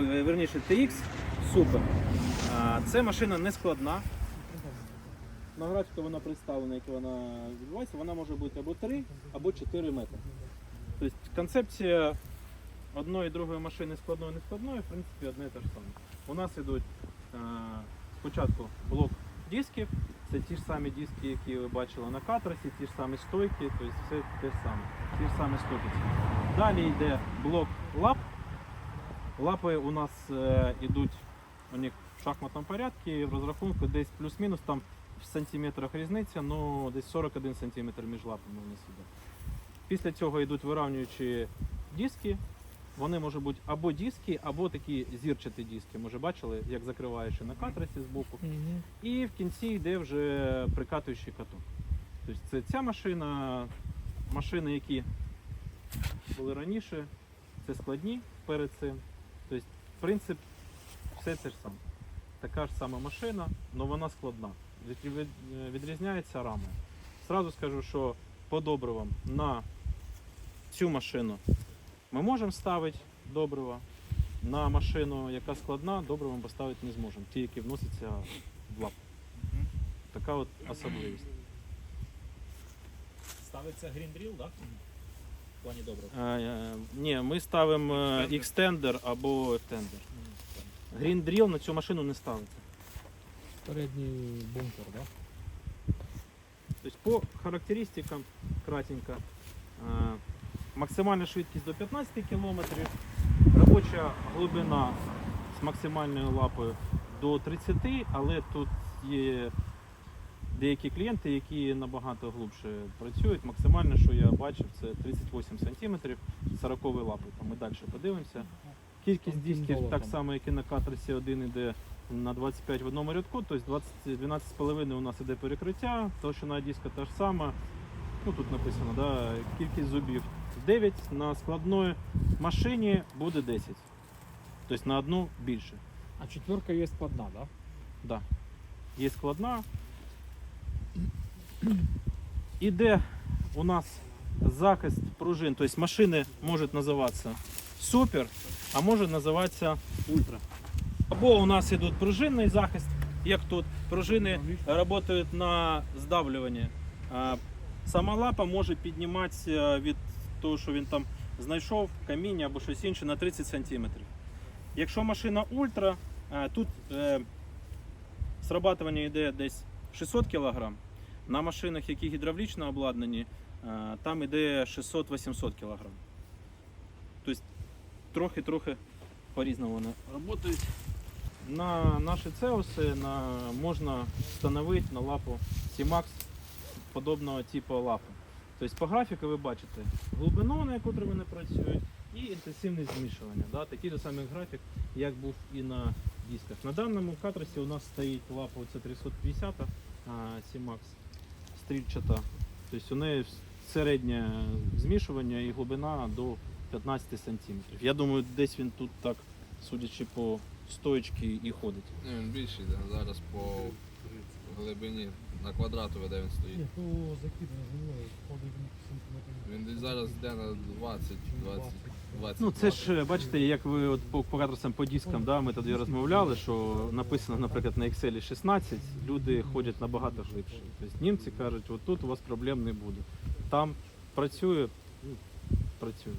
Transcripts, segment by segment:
верніше TX Super. Це машина не складна. На графіку вона представлена, як вона відбувається, вона може бути або 3, або 4 метри. Тобто концепція одної і другої машини складної не складної, в принципі, одне і те ж саме. У нас йдуть е, спочатку блок дисків, це ті ж самі диски, які ви бачили на катрасі, ті ж самі стойки, тобто все те ж саме, ті ж самі стопиці. Далі йде блок лап. Лапи у нас е, йдуть у них в шахматному порядку, в розрахунку десь плюс-мінус там в сантиметрах різниця, ну десь 41 сантиметр між лапами у нас іде. Після цього йдуть виравнюючі диски. Вони можуть бути або диски, або такі зірчаті диски. Може бачили, як закриваєш і на катрасі з боку. І в кінці йде вже прикатуючий каток. Тобто це ця машина, машини, які були раніше, це складні перед цим. Тобто, принцип, все це ж саме. Така ж сама машина, але вона складна. Від- від- Відрізняється рамою. Сразу скажу, що по добривам на цю машину ми можемо ставити добрива. На машину, яка складна, добрива ми поставити не зможемо. Ті, які вносяться в лап. Така от особливість. Ставиться гріндріл, так? В плані доброго. Е, е, ні, ми ставимо е, екстендер або тендер. Green Drill на цю машину не ставиться. Передній бункер, да? Тобто по характеристикам кратенько. е, Максимальна швидкість до 15 км, робоча глибина з максимальною лапою до 30, але тут є деякі клієнти, які набагато глибше працюють. Максимальне, що я бачив, це 38 см 40 лапи. Там ми далі подивимося. Кількість дисків так само, як і на катерсі 1 іде на 25 в одному рядку, тобто 12,5 у нас іде перекриття, товщина диска та ж сама. Ну тут написано, да, кількість зубів 9, на складної машині буде 10. Тобто на одну більше. А четверка є складна, да? Да. Є складна. Іде у нас захист пружин. Тобто машини можуть називатися супер, а може називатися ультра. Або у нас йдуть пружинний захист, як тут. Пружини працюють на здавлювання. А Сама лапа може підніматися від того, що він там знайшов, каміння або щось інше на 30 см. Якщо машина ультра, е, тут е, срабатування йде десь 600 кг. На машинах, які гідравлічно обладнані, е, там йде 600-800 кг. Тобто трохи-трохи по-різному вони працюють. На наші цеуси на, можна встановити на лапу C-Max подобного типу лапи. Тобто по графіку ви бачите глибину, на яку вони працюють, і інтенсивне змішування. Да? Такий же самий графік, як був і на дисках. На даному катрасі у нас стоїть лапа оця 350 а, C-Max стрільчата. Тобто у неї середнє змішування і глибина до 15 см. Я думаю, десь він тут так, судячи по стоечці, і ходить. Не, він більший, да. зараз по глибині на квадрату веде він стоїть. то закидано землею, ходить сантиметрів. Він десь зараз йде на 20, 20, 20. Ну це ж бачите, як ви от по, по кадрусам, по дискам, да, ми тоді розмовляли, що написано, наприклад, на Excel 16, люди ходять набагато глибше. Тобто німці кажуть, от тут у вас проблем не буде. Там працює, ну, працює.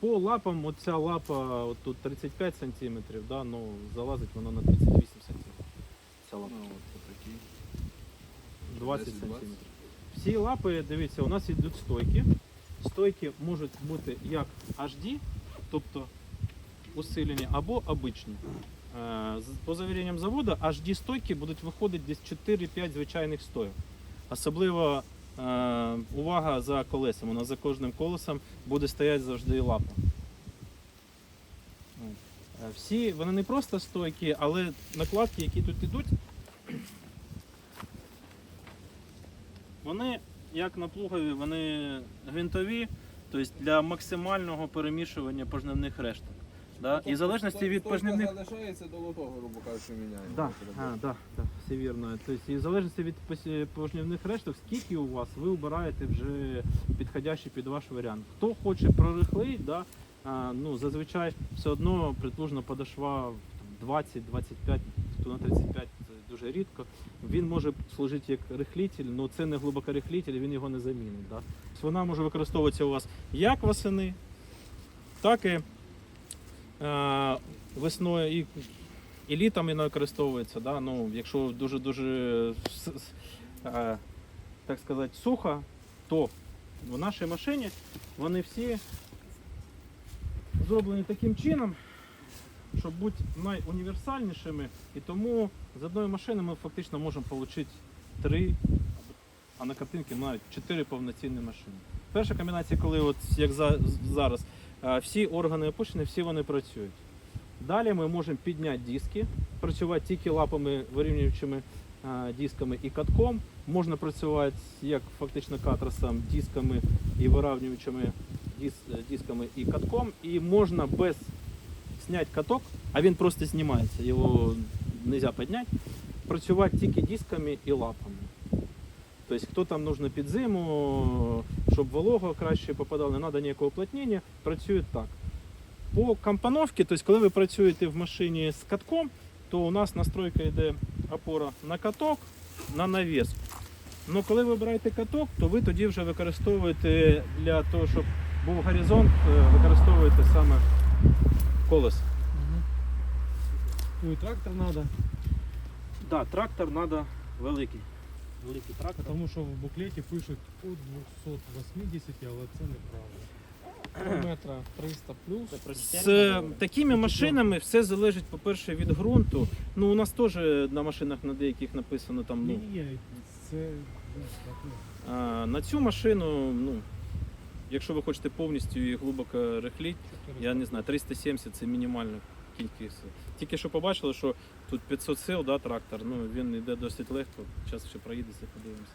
По лапам, оця лапа от тут 35 см, да, ну, залазить вона на 38 Ця Ну, от такий. 20 10-20. см. Всі лапи, дивіться, у нас йдуть стойки. Стойки можуть бути як HD, тобто усилені, або обичні. Е, По завіренням заводу, HD стойки будуть виходити десь 4-5 звичайних стойок. Особливо е, увага за колесом. У нас за кожним колесом буде стояти завжди лапа. Е, Всі вони не просто стойкі, але накладки, які тут йдуть, Вони, як на плугові, вони гвинтові, тобто для максимального перемішування пожнивних решток. Да? І в залежності від пожнивних. залишається до лотого, грубо кажучи, міняє. Да, а, да, да, все вірно. Тобто, і в залежності від пос- пожнивних решток, скільки у вас, ви обираєте вже підходящий під ваш варіант. Хто хоче прорихлий, да, ну, зазвичай все одно притужна подошва 20-25, то на 35 дуже рідко. Він може служити як рихлитель, але це не глибокорихлитель, він його не замінить. Да? Тобто вона може використовуватися у вас як восени, так і е, весною і, і літом вона використовується. Да? Ну, якщо дуже-дуже е, так сказати, сухо, то в нашій машині вони всі зроблені таким чином, щоб бути найуніверсальнішими. І тому з одної машини ми фактично можемо отримати три, а на картинці навіть чотири повноцінні машини. Перша комбінація, коли от як за, зараз, е, всі органи опущені, всі вони працюють. Далі ми можемо підняти диски, працювати тільки лапами вирівнюючими е, дисками і катком. Можна працювати як фактично катрасом, дисками і вирівнюючими дис- е, дисками і катком. І можна без зняти каток, а він просто знімається, його не можна підняти, працювати тільки дисками і лапами. Тобто, хто там нужно під зиму, щоб волога краще попадала, не треба ніякого уплотнення, працюють так. По компоновці, тобто, коли ви працюєте в машині з катком, то у нас настройка йде опора на каток, на навіс. Ну, коли ви обираєте каток, то ви тоді вже використовуєте для того, щоб був горизонт, е, використовуєте саме колесо. Ну и трактор надо, Так, да, трактор треба великий. Великий трактор. потому что в буклете пишуть от 280, але це неправда. Кілометра 300 плюс. З такими машинами все залежить, по-перше, від ґрунту. Ну, у нас теж на машинах на деяких написано там. Ні, ні, це ну. а, на цю машину, ну, якщо ви хочете повністю її глибоко рихліть, я не знаю, 370 це мінімальна кількість. Тільки що побачили, що тут 500 сил, да, трактор, ну він йде досить легко, зараз ще проїдеться, подивимося.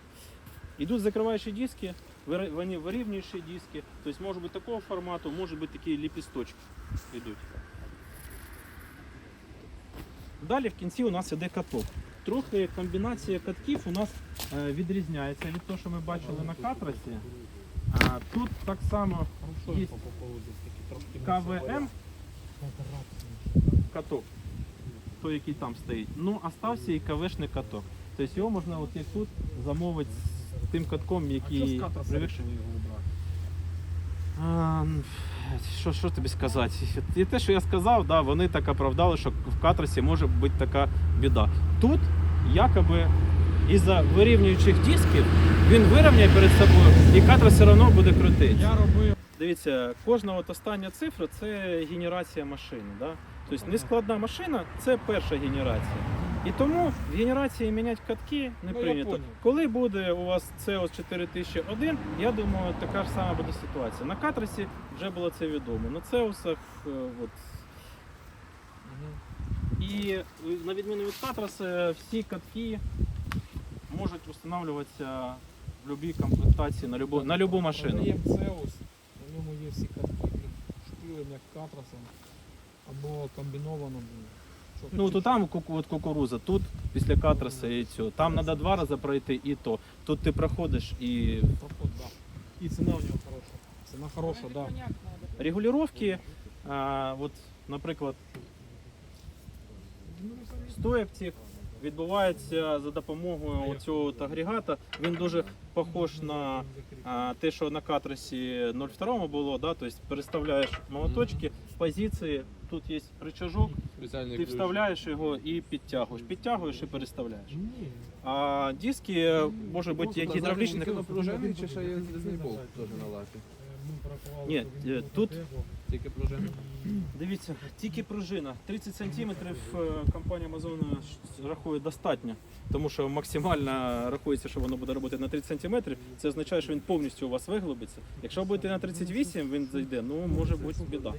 Йдуть закриваючі диски, вони вирівнюючі диски, тобто може бути такого формату, може бути такі ліпісточки йдуть. Далі в кінці у нас іде каток. Трохи комбінація катків у нас е, відрізняється від того, що ми бачили на катрасі. А, тут так само Є по поводу КВМ каток, той, який там стоїть. Ну, остався і КВшний каток. Тобто його можна от як тут замовити з тим катком, який з катраса привик- вирішили його обрати? А, Що, що тобі сказати? І те, що я сказав, да, вони так оправдали, що в катрасі може бути така біда. Тут якоби із-за вирівнюючих дисків він вирівняє перед собою і катрас все одно буде крутити. Я робив Дивіться, кожна от остання цифра це генерація машини. Да? Тобто нескладна машина це перша генерація. І тому в генерації міняти катки не Ну, прийнято. Коли буде у вас CEOS 4001, я думаю, така ж сама буде ситуація. На катрасі вже було це відомо. На CEOS, е, от, і е, на відміну від катраса, всі катки можуть встановлюватися в будь-якій комплектації на любу, на любу машину. Продаємо Цеус, на ньому є всі катки, шпилем як катрасом, або комбіновано. Ну то там от кукуруза, тут після катраса і цього. Там треба два рази пройти і то. Тут ти проходиш і Проход, да. І ціна у нього хороша. Ціна хороша, да. регулювання, а, от, наприклад, стояк цих відбувається за допомогою цього агрегата. Він дуже похож на а, те, що на катрасі 02 було, да? тобто переставляєш молоточки, позиції, тут є рычажок, ти вставляєш його і підтягуєш. Підтягуєш і переставляєш. А диски може бути як гідравлічні, так чи ще є болт теж на лапі? Порахували, Ні, він е, тут- Протегу. Тільки пружина. Дивіться, тільки пружина. 30 см компанія Amazon рахує достатньо, тому що максимально рахується, що воно буде робити на 30 см. Це означає, що він повністю у вас виглибиться. Якщо будете на 38, він зайде, ну може бути біда.